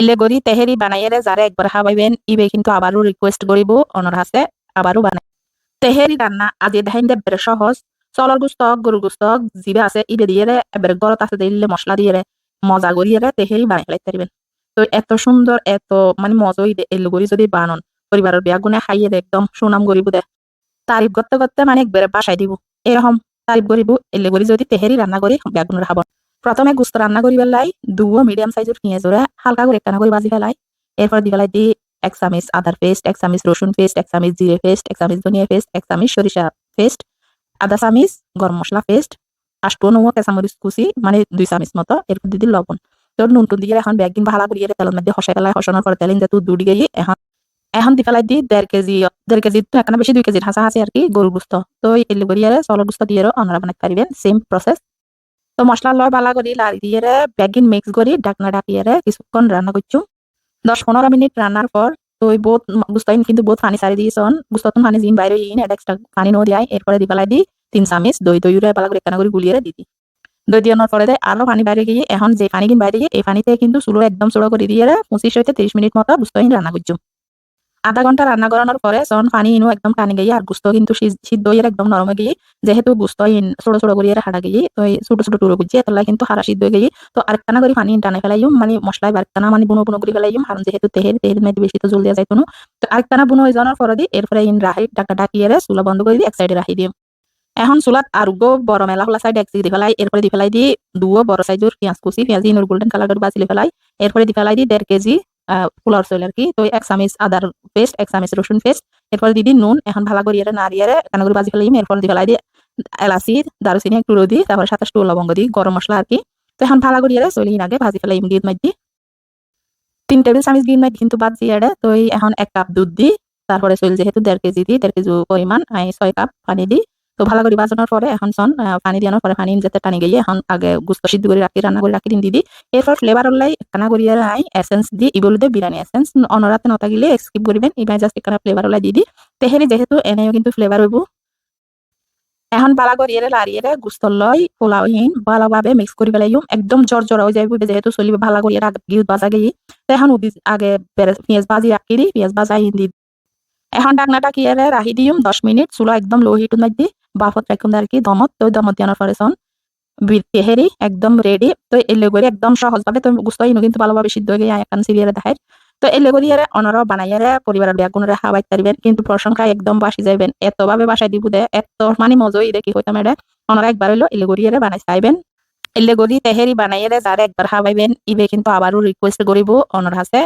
এলে গড়ি তেহেরি বানাইয়ারে যারা একবার খাবাইবেন ইবে কিন্তু আবারও রিকোয়েস্ট করিব অনর হাসে আবারও বানাই। তেহেরি রান্না আজি দেখাইন দে বেড়ে সহজ চলর গুস্ত গরু গুস্ত জিবে আছে, ইবে দিয়ে এবার গরত আছে দিলে মশলা দিয়ে মজা করিয়ে তেহেরি বানাই ফেলাইতে পারবেন তো এত সুন্দর এত মানে মজাই এলো করি যদি বানন পরিবারের বিয়া গুনে খাইয়ে দে, একদম সুনাম করিব দে। তারিফ করতে করতে মানে একবারে বাসায় দিব এরকম তারিফ করিব এলে করি যদি তেহেরি রান্না করি বিয়া গুনে খাব প্রথমে গুস্ত রান্না করি পেলাই দুও মিডিয়াম সাইজের পেঁয়াজরে হালকা করে একটানা করে বাজি ফেলাই এরপর দি ফেলাই দি এক চামিচ আদার পেস্ট এক চামিচ রসুন পেস্ট এক চামিচ জিরে পেস্ট এক চামিচ ধনিয়া পেস্ট এক চামিচ সরিষা পেস্ট আদা চামিচ গরম মশলা পেস্ট আষ্টু নৌ কেঁচামরিচ কুচি মানে দুই চামিচ মতো এরপর দিদি লবণ। তোর নুন টুন দিয়ে এখন ব্যাগিন ভালা করিয়ে তেলের মধ্যে হসাই পেলাই হসানোর পরে তেলিন যে তুই গিয়ে এখন এখন দি ফেলাই দি দেড় কেজি দেড় কেজি তো এখানে বেশি দুই কেজির হাসা হাসি আর কি গরুর গুস্ত। তো এলি করিয়ে চলর গুস্ত দিয়ে অনারা বানাতে পারবেন সেম প্রসেস তো মশলা লয় বালা করি লাড়ি দিয়ে ব্যাগিন মিক্স করি ডাকনা ডাকিয়ে কিছুক্ষণ রান্না করছু দশ পনেরো মিনিট রান্নার পর তো ওই বহুত গুস্তাইন কিন্তু বহুত পানি সারি দিয়েছন গুস্তাতুন পানি জিন বাইরে ইন, এটা এক্সট্রা পানি নো দিয়াই এরপরে দি পেলাই দি তিন চামিচ দই দই উড়ে পালা করে একখানা করে গুলিয়ে দিদি দই দিয়ানোর পরে দেয় আরও পানি বাইরে গিয়ে এখন যে পানি কিন বাইরে গিয়ে এই পানিতে কিন্তু চুলো একদম চুড়ো করে দিয়ে পঁচিশ হইতে তিরিশ মিনিট মতো গুস্তাইন রান্না করছু আধা ঘণ্টা রান্না করানোর পরে যখন পানি ইনো একদম টানি গিয়ে আর গুস্ত কিন্তু সিদ্ধ হয়ে একদম নরমে গিয়ে যেহেতু গুস্ত ইন ছোট ছোট করিয়ে হারা গিয়ে তো ছোট ছোট টুরো বুঝিয়ে তাহলে কিন্তু হারা সিদ্ধ হয়ে গিয়ে তো আরেকটানা করে পানি টানে ফেলাইম মানে মশলায় আরেকটানা মানে বুনো বুনো করে ফেলাইম কারণ যেহেতু তেহের তেহের মধ্যে বেশি তো জল দেওয়া যাইতো না তো আরেকটানা বুনো হয়ে যাওয়ার পরে দিই এরপরে ইন রাহি ডাকা ডাকিয়ে চুলা বন্ধ করে দিই এক সাইডে রাখি দিই এখন চুলাত আর বড় মেলা হলা সাইড এক দি ফেলাই এরপরে দি ফেলাই দি দুও বড় সাইজের পেঁয়াজ কুচি, পেঁয়াজ ইনুর গোল্ডেন কালার করে বাজিলে ফেলাই এরপরে দি ফেলাই দি দেড় কেজি পোলার চল আর কি, তো এক চামিচ আদার পেস্ট এক চামিচ রসুন পেস্ট এরপর দিদি নুন, এখন ভালো করিয়ে নাড়িয়ে কানা করে বাজি ফেলাই এরপর দি ফেলাই দি এলাচি, দারুচিনি, একটু রোদি তারপরে সাতাশ টু লবঙ্গ দি গরম মশলা আর কি, তো এখন ভালো করিয়ে চলি আগে ভাজি ফেলাই গিয়ে মাইদি তিন টেবিল চামিচ গিয়ে মাইদি কিন্তু বাদ দিয়ে তো এখন এক কাপ দুধ দি, তারপরে চল যেহেতু দেড় কেজি দি, দেড় কেজি পরিমাণ ছয় কাপ পানি দি তো ভালো করে বাজানোর পরে এখন সন পানি দিয়ানোর পরে পানি যেতে টানি গিয়ে এখন আগে গুস্ত সিদ্ধ করে রাখি, রান্না করে রাখি, দিন দিদি এরপর ফ্লেভার লাই কানা করিয়া রাই এসেন্স দি ইবলুদে বিরিয়ানি এসেন্স অনরাতে নতা গিলে স্কিপ করবেন, এবার জাস্ট এখানে ফ্লেভার লাই দিদি তেহেরি যেহেতু এনেও কিন্তু ফ্লেভার হইব। এখন বালা করিয়ে লাড়িয়ে গুস্ত লই পোলাওহীন ভালোভাবে মিক্স করে পেলাইম একদম জ্বর হয়ে যাইব যেহেতু চলিবে ভালো আগে গিয়ে বাজা গিয়ে। এখন আগে পেঁয়াজ ভাজি রাখি দি, পেঁয়াজ ভাজা দি এখন ডাকনাটা কি রাহি দিম, দশ মিনিট, চুলা একদম লো হিটুর মধ্যে বাফত রাখুন আর কি দমত তো দমত দিয়ানোর পরে সন তেহেরি একদম রেডি তো এলে করে একদম সহজ ভাবে তো বুঝতে ইনো কিন্তু ভালোভাবে সিদ্ধ হয়ে গিয়ে এখন সিরিয়ালে দেখায় তো এলে করি আরে অনর বানাইয়ারে পরিবারের ব্যাগুনরে খাওয়াই তারিবেন কিন্তু প্রশংসা একদম বাসি যাইবেন। এত ভাবে বাসায় দিব দে, এত মানে মজই দেখি হইতাম এটা অনরা একবার হইল এলে করি আরে বানাই চাইবেন। এলে গড়ি তেহেরি বানাইয়ারে যারা একবার খাওয়াইবেন ইবে কিন্তু আবারও রিকোয়েস্ট করিব অনর হাসে